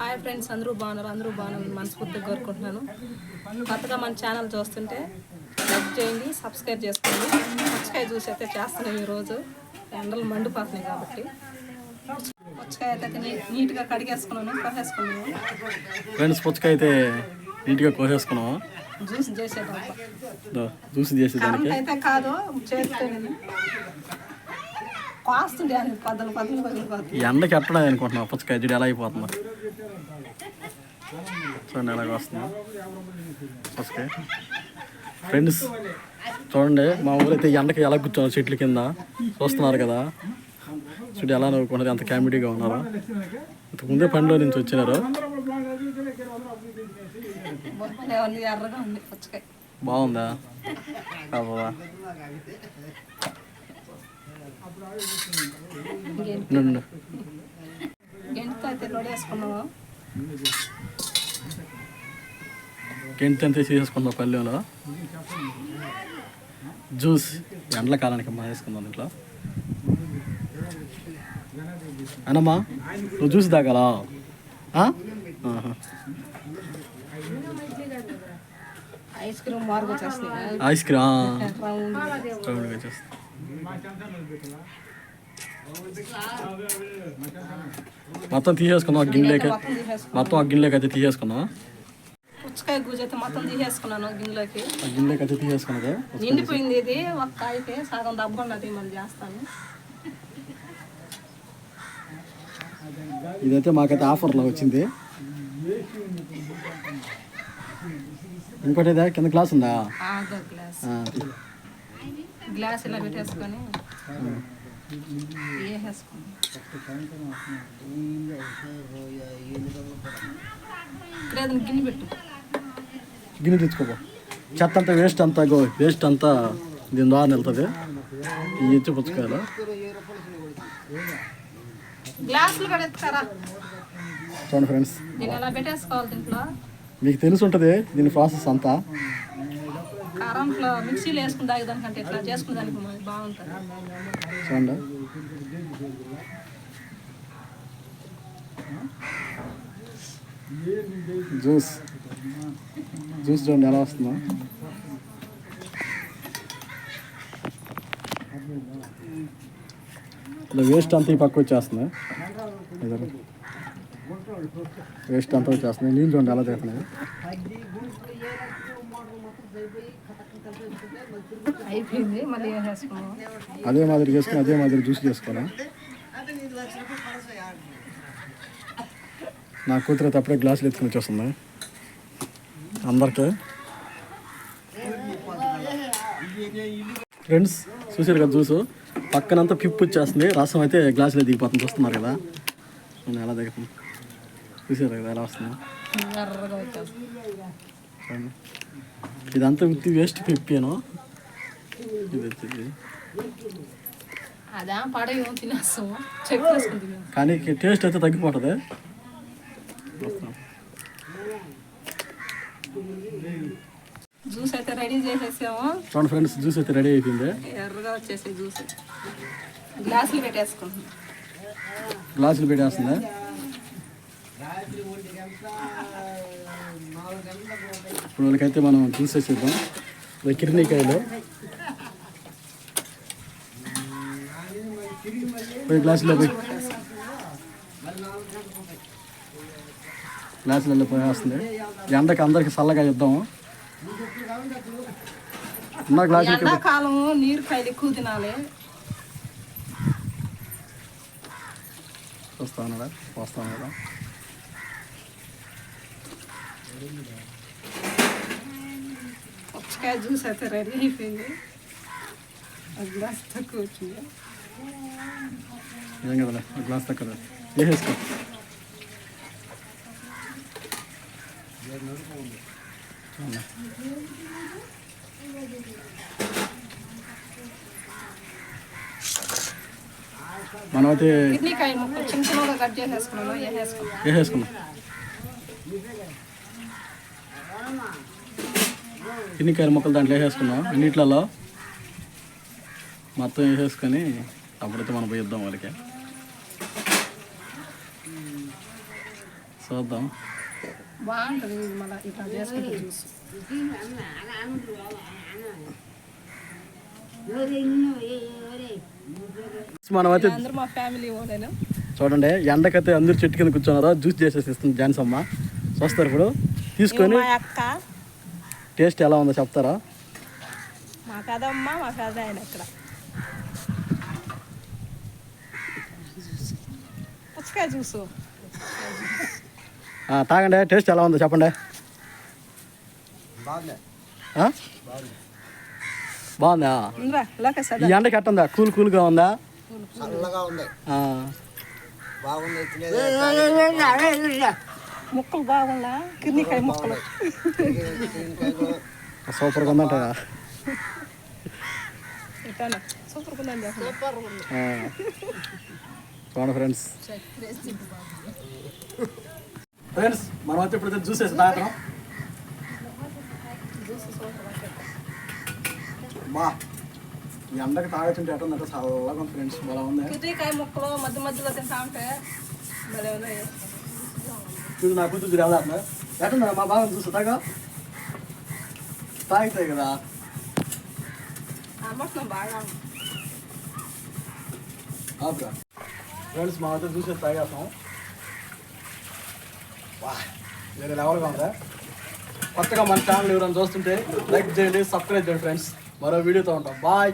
Hi friends అందరూ బాగున్నారు. అందరూ బాగున్నారు మనస్ఫూర్తిగా కోరుకుంటున్నాను. కొత్తగా మన ఛానల్ చూస్తుంటే లైక్ చేయండి సబ్స్క్రైబ్ చేసుకోండి. పుచ్చకాయ జ్యూస్ అయితే చేస్తున్నాం ఈరోజు. ఎండలు మండిపోతున్నాయి కాబట్టి. పుచ్చకాయ అయితే నీట్గా కడిగేసుకున్నాను కోసేసుకున్నాను. ఫ్రెండ్స్ పుచ్చకాయ అయితే నీట్గా కోసేసుకున్నాము జ్యూస్ చేసేటప్పుడు దో, జ్యూస్ చేసేదానికి? అయితే కాదు చేస్తేనే పద్దలు పద్దలు పగిలిపోతుంది ఈ ఎండకి ఎట్టడా అనుకుంటున్నాం పుచ్చకాయ? జిడి ఎలా అయిపోతుందో? చూడండి ఎలాగ వస్తుందో పుచ్చకాయ ఫ్రెండ్స్ చూడండి మా ఊరైతే ఎండకి ఎలా కూర్చోన్నారు చెట్ల కింద? చూస్తున్నారు కదా? చూడు ఎలా నవ్వుకున్నారు అంత కామెడీగా ఉన్నారు. ఇంతకు ముందే పనిలో నుంచి వచ్చినారు. బాగుందా? అబ్బా నుండు అయితే నొడేసుకున్నాము అంతే చేసుకుందాం పల్లెలో? జ్యూస్. ఎండల కాలానికి అమ్మా వేసుకుందాం ఇంట్లో అనమ్మా నువ్వు జ్యూస్ తాగాలా. ఐస్ క్రీమ్ మార్గ ఐస్ క్రీమ్ రౌండ్గా. మొత్తం తీసేసుకుందాం ఒక గిన్నెలోకి మొత్తం ఒక గిన్నెలోకి అయితే తీసేసుకుందాం పుచ్చకాయ గుజ్జు అయితే మొత్తం తీసేసుకున్నాను గిన్నెలోకి ఆ గిన్నెలోకి అయితే తీసేసుకున్నది నిండిపోయింది ఇది ఒక కాయకి సగం దబ్బున్నది మళ్ళీ చేస్తాను ఇదైతే మాకైతే ఆఫర్లో వచ్చింది ఇంకోటి కింద క్లాస్ ఉందా గ్లాస్ ఆ. గ్లాస్ ఇలా పెట్టేసుకొని గిన్నె పెట్టు. గిన్నె తెచ్చుకోపో. చెత్త అంతా వేస్ట్ అంతా గో వేస్ట్ అంతా దీని ద్వారా వెళ్తుంది ఈ ఇచ్చి పుచ్చకాయలు. గ్లాసులు చూడండి ఫ్రెండ్స్. మీకు తెలిసి ఉంటుంది దీని ప్రాసెస్ అంతా. కారంలో మిక్సీలో వేసుకుని తాగేదానికంటే ఇట్లా చేసుకునే దానికి బాగుంటుంది. చూడండి. జ్యూస్. జ్యూస్ చూడండి ఎలా వస్తుందో. ఇలా వేస్ట్ అంతా ఈ పక్క వచ్చేస్తుంది. వేస్ట్ అంతా వచ్చేస్తుంది. నీళ్ళు చూడండి ఎలా చేస్తున్నాయి అయిపోయింది మళ్ళీ వేసేసుకున్నాం అదే మాదిరి చేసుకుని అదే మాదిరి జ్యూస్ చేసుకోవాలి నా కూతురు అప్పుడే గ్లాసులు ఎత్తుకుని వచ్చేస్తుంది. అందరికీ. ఫ్రెండ్స్ చూసారు కదా జ్యూస్ పక్కనంతా పిప్పు వచ్చేస్తుంది. రసం అయితే గ్లాసులో దిగిపోతుంది. చూస్తున్నారు కదా? చూడండి ఎలా దిగుతుంది చూసారు కదా ఎలా వస్తుందో? ఇదంతా ఉత్తి వేస్ట్ పిప్పేను కానీ టేస్ట్ అయితే తగ్గిపోతుంది. జ్యూస్ అయితే రెడీ చేసేసాము. చూడండి ఫ్రెండ్స్ జ్యూస్ అయితే రెడీ అయిపోయింది. ఎర్రగా వచ్చేసి జ్యూస్. గ్లాసులు పెట్టేసుకుంటున్నాం. గ్లాసులు పెట్టేస్తుంది. ఇప్పుడు వాళ్ళకైతే మనం కిర్నీకాయలు పోయి గ్లాసులో గ్లాసులలో పోయేస్తుంది ఎండకి అందరికి చల్లగా ఇద్దాము ఉన్న గ్లాసులకి ఎండాకాలం నీరు కాయలు ఎక్కువ తినాలి. వస్తా ఉన్నాడా? వస్తా ఉన్నాడా? పుచ్చకాయ జ్యూస్ అయితే రెడీ అయిపోయింది ఒక గ్లాస్ తక్కువ వచ్చింది ఏం కదలే ఒక గ్లాస్ తక్కువ వేసేసుకో అవునా. మనమైతే కిడ్నీకాయ ముక్కలు కిన్నికాయల ముక్కలు దాంట్లో వేసేసుకున్నాం అన్నిట్లలో మొత్తం వేసేసుకొని అప్పుడైతే మనం పోయిద్దాం వాళ్ళకి. చూద్దాం. బాగుంటుంది మళ్ళీ ఇట్లా చేసుకుంటే జ్యూస్. చూడండి ఎండకైతే అందరు చెట్టు కింద కూర్చున్నారో? జ్యూస్ చేసేసి ఇస్తుంది జాన్సమ్మ. చూస్తారు ఇప్పుడు. తీసుకొని మా అక్క? టేస్ట్ ఎలా ఉందో చెప్తారా? మా కదమ్మ మా కథ ఆయన ఇక్కడ పుచ్చకాయ జ్యూసు. ఆ, తాగండి టేస్ట్ ఎలా ఉందో చెప్పండి? బాగుందా? ఈ ఎండకి ఎట్టుందా కూల్ కూల్గా ఉందా? చల్లగా ఉంది. ఆ, బాగుంది ముక్కలు బాగుందా? కిర్నీకాయ ముక్కలు. ఉందంట సూపర్ ఉందని సూపర్ ఆ. చూడండి ఫ్రెండ్స్. ఫ్రెండ్స్ మనం అయితే ఇప్పుడు జ్యూస్ వేసి తాగుతాం. బా ఈ ఎండకి తాగుతుంటే ఎట్టుందంటే చల్లగా ఉంది ఫ్రెండ్స్ బాగా ఉంది. కిర్నీకాయ ముక్కలు మధ్య మధ్యలో తింటా ఉంటే భలే ఉన్నాయి. చూసి నా కూతురు చూసి ఎలా ఎట్టుందా మా బాగా చూసి తాగా తాగుతాయి కదా. ఆపురా ఫ్రెండ్స్ మా అయితే చూసి తాగేస్తాం వేరే లెవెల్గా ఉందా కొత్తగా మన ఛానల్ ఎవరైనా చూస్తుంటే లైక్ చేయండి సబ్స్క్రైబ్ చేయండి ఫ్రెండ్స్ మరో వీడియోతో ఉంటాం బాయ్